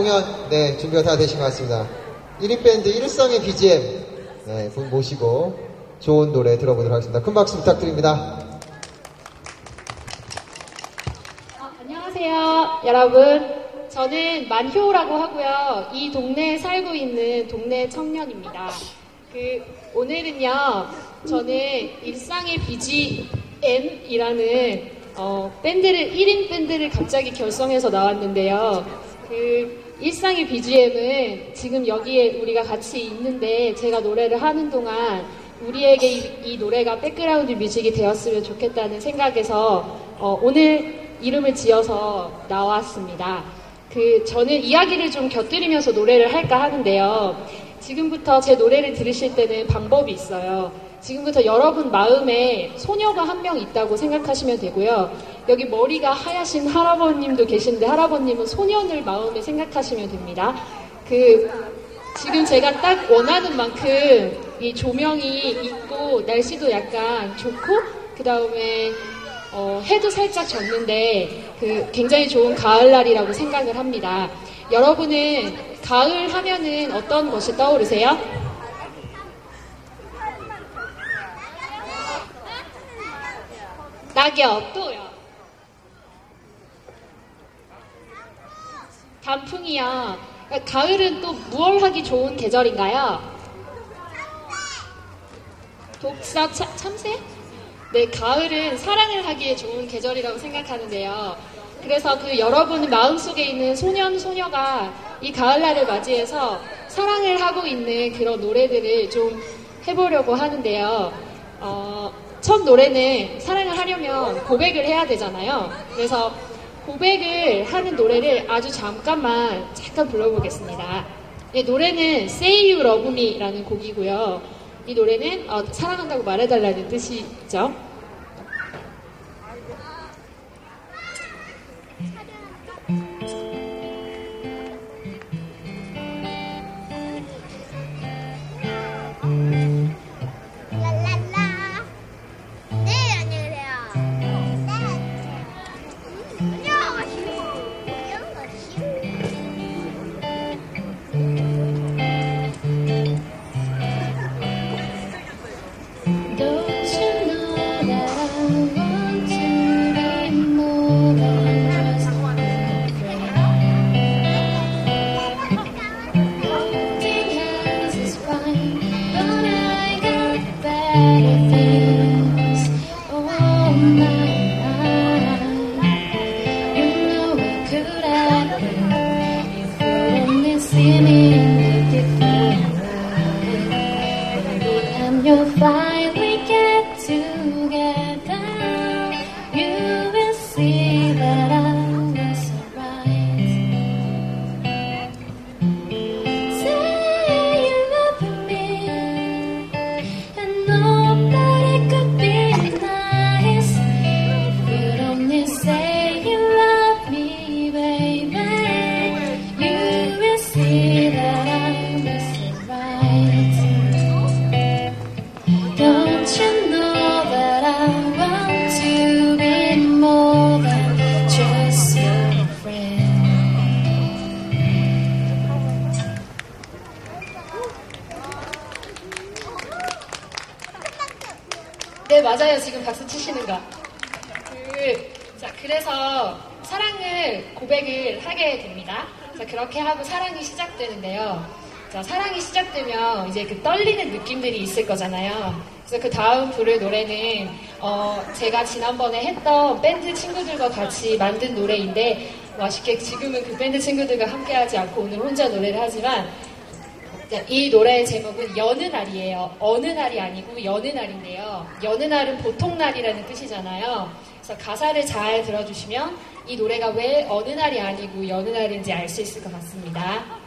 공연 네 준비가 다 되신 것 같습니다. 1인 밴드 일성의 BGM 네, 분 모시고 좋은 노래 들어보도록 하겠습니다. 큰 박수 부탁드립니다. 어, 안녕하세요, 여러분. 저는 만효라고 하고요. 이 동네에 살고 있는 동네 청년입니다. 그 오늘은요, 저는 일상의 BGM이라는 어, 밴드를 1인 밴드를 갑자기 결성해서 나왔는데요. 그 일상의 BGM은 지금 여기에 우리가 같이 있는데 제가 노래를 하는 동안 우리에게 이, 이 노래가 백그라운드 뮤직이 되었으면 좋겠다는 생각에서 어, 오늘 이름을 지어서 나왔습니다. 그 저는 이야기를 좀 곁들이면서 노래를 할까 하는데요. 지금부터 제 노래를 들으실 때는 방법이 있어요. 지금부터 여러분 마음에 소녀가 한 명 있다고 생각하시면 되고요. 여기 머리가 하얗신 할아버님도 계신데 할아버님은 소년을 마음에 생각하시면 됩니다. 그 지금 제가 딱 원하는 만큼 이 조명이 있고 날씨도 약간 좋고 그 다음에 어, 해도 살짝 졌는데 그 굉장히 좋은 가을날이라고 생각을 합니다. 여러분은 가을 하면은 어떤 것이 떠오르세요? 낙엽 또요. 단풍이요. 가을은 또 무얼 하기 좋은 계절인가요? 독서 참, 참새? 네, 가을은 사랑을 하기에 좋은 계절이라고 생각하는데요. 그래서 그 여러분 마음속에 있는 소년, 소녀가 이 가을날을 맞이해서 사랑을 하고 있는 그런 노래들을 좀 해보려고 하는데요. 어, 첫 노래는 사랑을 하려면 고백을 해야 되잖아요. 그래서 고백을 하는 노래를 아주 잠깐만 잠깐 불러보겠습니다. 네, 노래는 Say You Love Me라는 곡이고요. 이 노래는 어, 사랑한다고 말해달라는 뜻이죠. you'll find 맞아요. 지금 박수 치시는 거. 그, 자, 그래서 사랑을 고백을 하게 됩니다. 자, 그렇게 하고 사랑이 시작되는데요. 자, 사랑이 시작되면 이제 그 떨리는 느낌들이 있을 거잖아요. 그래서 그 다음 부를 노래는, 어, 제가 지난번에 했던 밴드 친구들과 같이 만든 노래인데, 맛있게 지금은 그 밴드 친구들과 함께 하지 않고 오늘 혼자 노래를 하지만, 자, 이 노래의 제목은 여느 날이에요. 어느 날이 아니고 여느 날인데요. 여느 날은 보통 날이라는 뜻이잖아요. 그래서 가사를 잘 들어주시면 이 노래가 왜 어느 날이 아니고 여느 날인지 알 수 있을 것 같습니다.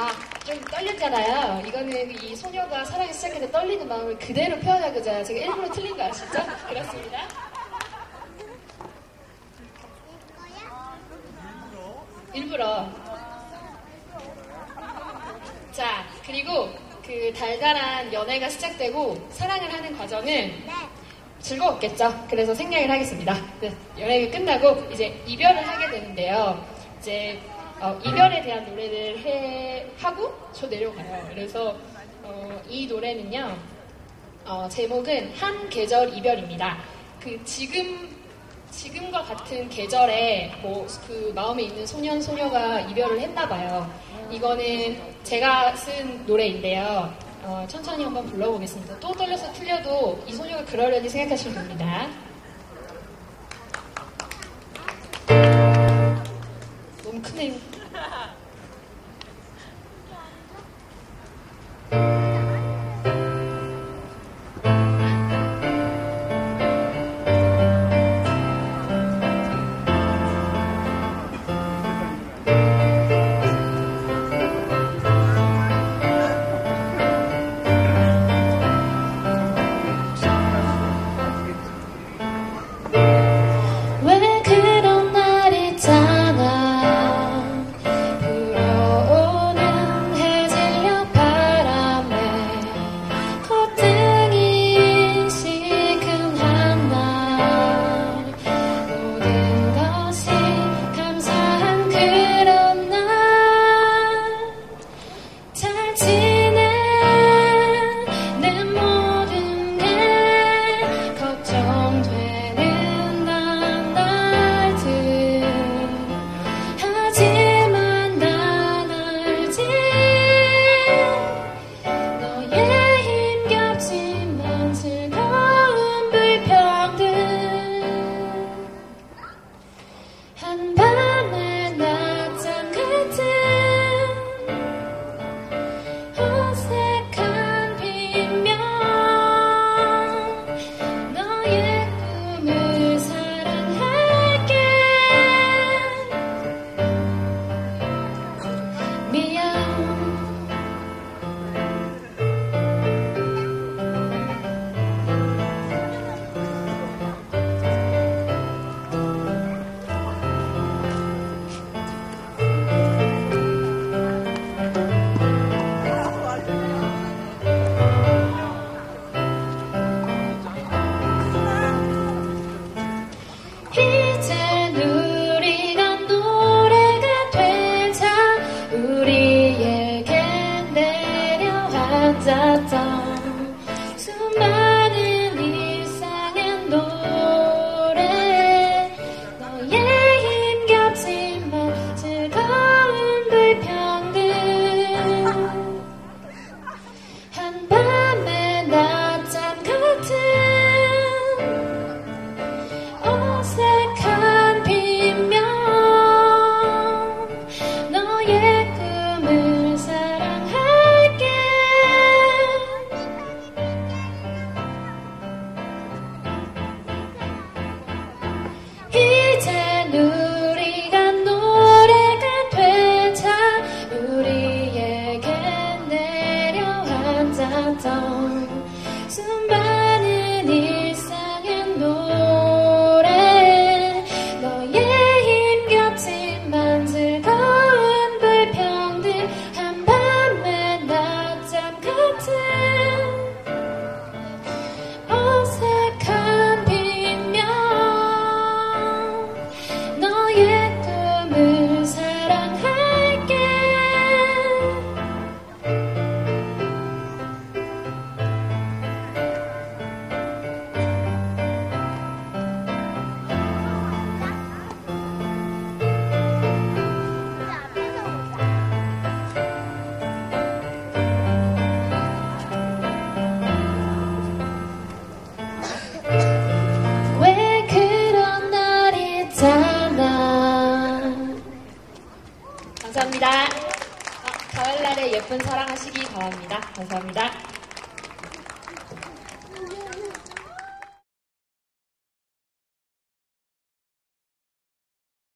아, 좀 떨렸잖아요. 이거는 이 소녀가 사랑이 시작해서 떨리는 마음을 그대로 거잖아요. 제가 일부러 틀린 거 아시죠? 그렇습니다. 일부러. 자, 그리고 그 달달한 연애가 시작되고 사랑을 하는 과정은 네. 즐거웠겠죠. 그래서 생략을 하겠습니다. 네, 연애가 끝나고 이제 이별을 하게 되는데요. 이제 어, 이별에 대한 노래를 해 하고 저 내려가요. 그래서 어, 이 노래는요. 어, 제목은 한 계절 이별입니다. 그 지금 지금과 같은 계절에 뭐 그 마음에 있는 소년 소녀가 이별을 했나 봐요. 이거는 제가 쓴 노래인데요. 어, 천천히 한번 불러보겠습니다. 또 떨려서 틀려도 이 소녀가 그러려니 생각하시면 됩니다. listening. 감사합니다.